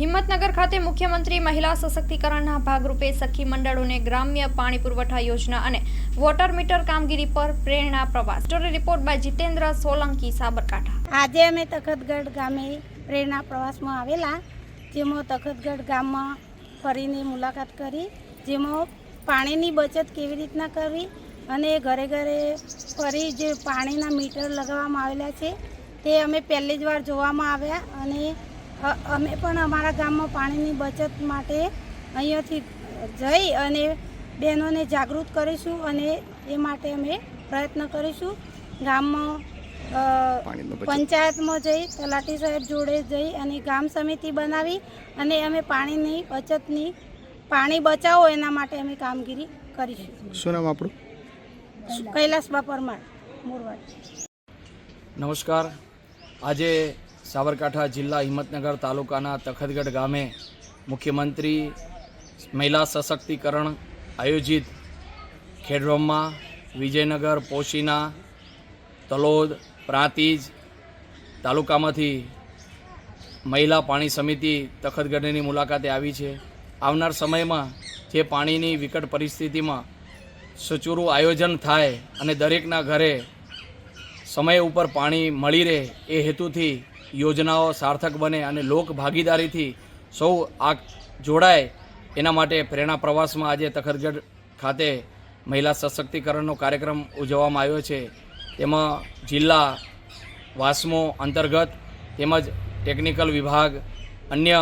હિંમતનગર ખાતે મુખ્યમંત્રી મહિલા સશક્તિકરણના ભાગરૂપે સખી મંડળોને ગ્રામ્ય પાણી પુરવઠા યોજના અને વોટર મીટર કામગીરી પર પ્રેરણા પ્રવાસ. Story report by Jitendra Solanki, Sabarkantha. આજે અમે તખતગઢ ગામે પ્રેરણા પ્રવાસમાં આવેલા, જેમાં તખતગઢ ગામમાં ફરીને મુલાકાત કરી, જેમાં પાણીની બચત કેવી રીતના કરવી અને ઘરે ઘરે ફરી જે પાણીના મીટર લગાવવામાં આવેલા છે, તે અમે પહેલી જ વાર જોવામાં આવ્યા અને અમે પણ અમારા ગામમાં પાણીની બચત માટે અહીંયાથી જઈ અને બહેનોને જાગૃત કરીશું અને એ માટે અમે પ્રયત્ન કરીશું. ગામમાં. પંચાયતમાં જઈ તલાટી સાહેબ જોડે જઈ અને ગામ સમિતિ બનાવી અને અમે પાણીની બચતની પાણી બચાવો એના માટે અમે કામગીરી કરીશું. શું નામ આપણું? કૈલાસ બાપરમાળ મોરવાડ. નમસ્કાર. આજે સાબરકાંઠા જિલ્લા હિંમતનગર તાલુકાના તખતગઢ ગામે મુખ્યમંત્રી મહિલા સશક્તિકરણ આયોજિત ખેડબ્રહ્મા, વિજયનગર, પોશીના, તલોદ, પ્રાંતિજ તાલુકામાંથી મહિલા પાણી સમિતિ તખતગઢની મુલાકાતે આવી છે. આવનાર સમયમાં જે પાણીની વિકટ પરિસ્થિતિમાં સુચારું આયોજન થાય અને દરેકના ઘરે સમય ઉપર પાણી મળી રહે એ હેતુથી યોજનાઓ સાર્થક બને અને લોક ભાગીદારીથી સૌ આ જોડાય, એના માટે પ્રેરણા પ્રવાસમાં આજે તખતગઢ ખાતે મહિલા સશક્તિકરણનો કાર્યક્રમ ઉજવવામાં આવ્યો છે. તેમાં જિલ્લા વાસ્મો અંતર્ગત તેમજ ટેકનિકલ વિભાગ, અન્ય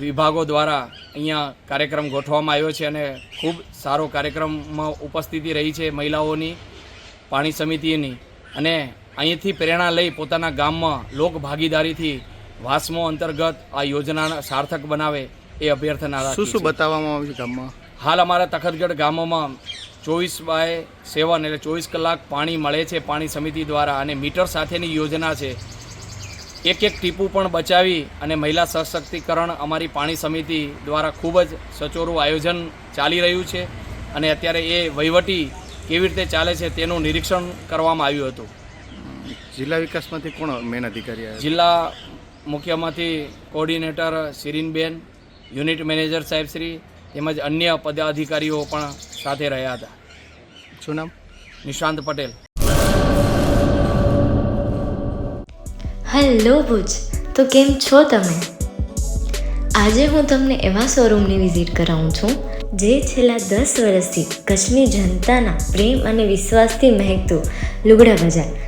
વિભાગો દ્વારા અહીંયા કાર્યક્રમ ગોઠવવામાં આવ્યો છે અને ખૂબ સારો કાર્યક્રમમાં ઉપસ્થિતિ રહી છે મહિલાઓની, પાણી સમિતિની અને અહીંથી પ્રેરણા લઈ પોતાના ગામમાં લોક ભાગીદારીથી વાસમો અંતર્ગત આ યોજના સાર્થક બનાવે એ અભ્યર્થના શું શું બતાવવામાં આવ્યું ગામમાં? હાલ અમારા તખતગઢ ગામોમાં ચોવીસ બાય સેવન એટલે ચોવીસ કલાક પાણી મળે છે પાણી સમિતિ દ્વારા અને મીટર સાથેની યોજના છે. એક એક ટીપું પણ બચાવી અને મહિલા સશક્તિકરણ અમારી પાણી સમિતિ દ્વારા ખૂબ જ સચોરું આયોજન ચાલી રહ્યું છે અને અત્યારે એ વહીવટી કેવી રીતે ચાલે છે તેનું નિરીક્ષણ કરવામાં આવ્યું હતું. જિલ્લા વિકાસમાંથી કોણ મેન અધિકારી આવ્યા જિલ્લા મુખ્યમાંથી કોઓર્ડિનેટર શિરીનબેન યુનિટ મેનેજર સાહેબશ્રી તેમજ અન્ય પદાધિકારીઓ પણ સાથે રહ્યા હતા. શું નામ? નિશાંત પટેલ. હેલો ભુજ. તો કેમ છો તમે? આજે હું તમને એવા શોરૂમની વિઝિટ કરાવું છું જે છેલ્લા દસ વર્ષથી કચ્છની જનતાના પ્રેમ અને વિશ્વાસથી મહેકતું લુગડા બજાર